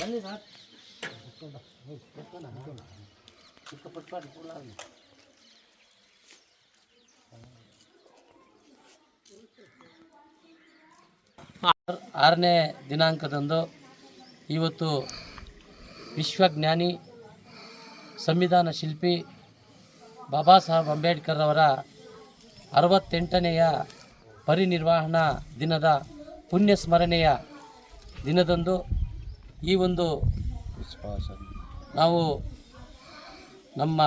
ಬನ್ನಿ ಆರನೇ ದಿನಾಂಕದಂದು ಇವತ್ತು ವಿಶ್ವಜ್ಞಾನಿ ಸಂವಿಧಾನ ಶಿಲ್ಪಿ ಬಾಬಾ ಸಾಹೇಬ್ ಅಂಬೇಡ್ಕರ್ ಅವರ ಅರವತ್ತೆಂಟನೆಯ ಪರಿನಿರ್ವಹಣಾ ದಿನದ ಪುಣ್ಯ ಸ್ಮರಣೆಯ ದಿನದಂದು ಈ ಒಂದು ನಾವು ನಮ್ಮ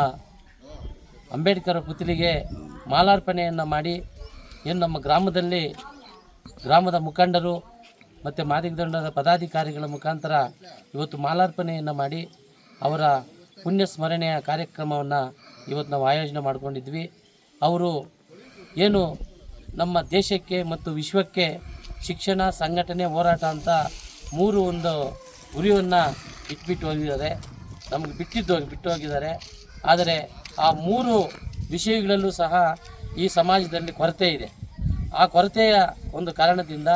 ಅಂಬೇಡ್ಕರ್ ಪುತ್ಲಿಗೆ ಮಾಲಾರ್ಪಣೆಯನ್ನು ಮಾಡಿ ಏನು ನಮ್ಮ ಗ್ರಾಮದಲ್ಲಿ ಗ್ರಾಮದ ಮುಖಂಡರು ಮತ್ತು ಮಾದಿಗದಂಡದ ಪದಾಧಿಕಾರಿಗಳ ಮುಖಾಂತರ ಇವತ್ತು ಮಾಲಾರ್ಪಣೆಯನ್ನು ಮಾಡಿ ಅವರ ಪುಣ್ಯ ಸ್ಮರಣೆಯ ಕಾರ್ಯಕ್ರಮವನ್ನು ಇವತ್ತು ನಾವು ಆಯೋಜನೆ ಮಾಡ್ಕೊಂಡಿದ್ವಿ. ಅವರು ಏನು ನಮ್ಮ ದೇಶಕ್ಕೆ ಮತ್ತು ವಿಶ್ವಕ್ಕೆ ಶಿಕ್ಷಣ, ಸಂಘಟನೆ, ಹೋರಾಟ ಅಂತ ಮೂರು ಒಂದು ಗುರಿಯನ್ನು ಇಟ್ಬಿಟ್ಟು ಹೋಗಿದ್ದಾರೆ. ನಮಗೆ ಬಿಟ್ಟಿದ್ದು ಬಿಟ್ಟು ಹೋಗಿದ್ದಾರೆ. ಆದರೆ ಆ ಮೂರು ವಿಷಯಗಳಲ್ಲೂ ಸಹ ಈ ಸಮಾಜದಲ್ಲಿ ಕೊರತೆ ಇದೆ. ಆ ಕೊರತೆಯ ಒಂದು ಕಾರಣದಿಂದ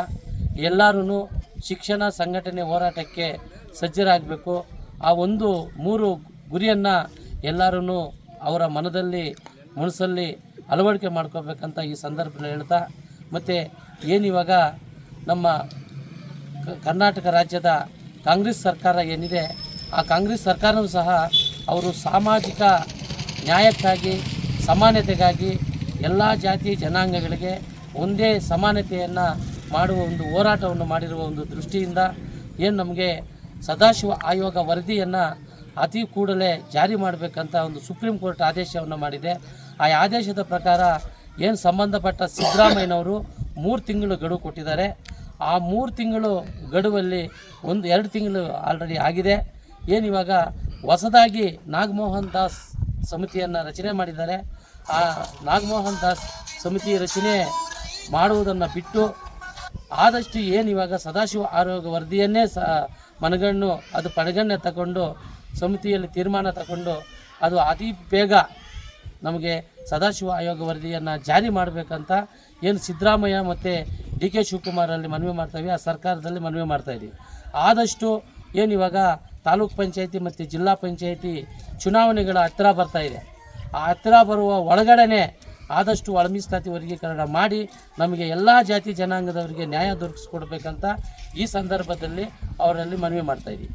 ಎಲ್ಲರೂ ಶಿಕ್ಷಣ, ಸಂಘಟನೆ, ಹೋರಾಟಕ್ಕೆ ಸಜ್ಜರಾಗಬೇಕು. ಆ ಒಂದು ಮೂರು ಗುರಿಯನ್ನು ಎಲ್ಲರೂ ಅವರ ಮನದಲ್ಲಿ, ಮನಸ್ಸಲ್ಲಿ ಅಳವಡಿಕೆ ಮಾಡ್ಕೋಬೇಕಂತ ಈ ಸಂದರ್ಭದಲ್ಲಿ ಹೇಳ್ತಾ, ಮತ್ತು ಏನಿವಾಗ ನಮ್ಮ ಕರ್ನಾಟಕ ರಾಜ್ಯದ ಕಾಂಗ್ರೆಸ್ ಸರ್ಕಾರ ಏನಿದೆ, ಆ ಕಾಂಗ್ರೆಸ್ ಸರ್ಕಾರವೂ ಸಹ ಅವರು ಸಾಮಾಜಿಕ ನ್ಯಾಯಕ್ಕಾಗಿ, ಸಮಾನತೆಗಾಗಿ ಎಲ್ಲ ಜಾತಿ ಜನಾಂಗಗಳಿಗೆ ಒಂದೇ ಸಮಾನತೆಯನ್ನು ಮಾಡುವ ಒಂದು ಹೋರಾಟವನ್ನು ಮಾಡಿರುವ ಒಂದು ದೃಷ್ಟಿಯಿಂದ ಏನು ನಮಗೆ ಸದಾಶಿವ ಆಯೋಗ ವರದಿಯನ್ನು ಅತಿ ಕೂಡಲೇ ಜಾರಿ ಮಾಡಬೇಕಂತ ಒಂದು ಸುಪ್ರೀಂ ಕೋರ್ಟ್ ಆದೇಶವನ್ನು ಮಾಡಿದೆ. ಆ ಆದೇಶದ ಪ್ರಕಾರ ಏನು ಸಂಬಂಧಪಟ್ಟ ಸಿದ್ದರಾಮಯ್ಯನವರು ಮೂರು ತಿಂಗಳು ಗಡುವು ಕೊಟ್ಟಿದ್ದಾರೆ. ಆ ಮೂರು ತಿಂಗಳು ಗಡುವಲ್ಲಿ ಒಂದು ಎರಡು ತಿಂಗಳು ಆಲ್ರೆಡಿ ಆಗಿದೆ. ಏನು ಇವಾಗ ಹೊಸದಾಗಿ ನಾಗಮೋಹನ್ ದಾಸ್ ಸಮಿತಿಯನ್ನು ರಚನೆ ಮಾಡಿದ್ದಾರೆ. ಆ ನಾಗಮೋಹನ್ ದಾಸ್ ಸಮಿತಿ ರಚನೆ ಮಾಡುವುದನ್ನು ಬಿಟ್ಟು ಆದಷ್ಟು ಏನು ಇವಾಗ ಸದಾಶಿವ ಆರೋಗ್ಯ ವರದಿಯನ್ನೇ ಸ ಮನಗಣ್ಣು ಅದು ಪಣಗಣ್ಣೆ ತಗೊಂಡು ಸಮಿತಿಯಲ್ಲಿ ತೀರ್ಮಾನ ತಗೊಂಡು ಅದು ಅತಿ ಬೇಗ ನಮಗೆ ಸದಾಶಿವ ಆಯೋಗ ವರದಿಯನ್ನು ಜಾರಿ ಮಾಡಬೇಕಂತ ಏನು ಸಿದ್ದರಾಮಯ್ಯ ಮತ್ತು ಡಿ ಕೆ ಶಿವಕುಮಾರಲ್ಲಿ ಮನವಿ ಮಾಡ್ತಾಯಿವಿ ಆ ಸರ್ಕಾರದಲ್ಲಿ ಮನವಿ ಮಾಡ್ತಾಯಿದ್ದೀವಿ ಆದಷ್ಟು ಏನು ಇವಾಗ ತಾಲೂಕ್ ಪಂಚಾಯತಿ ಮತ್ತು ಜಿಲ್ಲಾ ಪಂಚಾಯತಿ ಚುನಾವಣೆಗಳ ಹತ್ತಿರ ಬರ್ತಾ ಇದೆ. ಆ ಹತ್ತಿರ ಬರುವ ಒಳಗಡೆನೆ ಆದಷ್ಟು ಒಳ ಮೀಸಲಾತಿ ವರ್ಗೀಕರಣ ಮಾಡಿ ನಮಗೆ ಎಲ್ಲ ಜಾತಿ ಜನಾಂಗದವರಿಗೆ ನ್ಯಾಯ ದೊರಕಿಸ್ಕೊಡ್ಬೇಕಂತ ಈ ಸಂದರ್ಭದಲ್ಲಿ ಅವರಲ್ಲಿ ಮನವಿ ಮಾಡ್ತಾಯಿದ್ದೀವಿ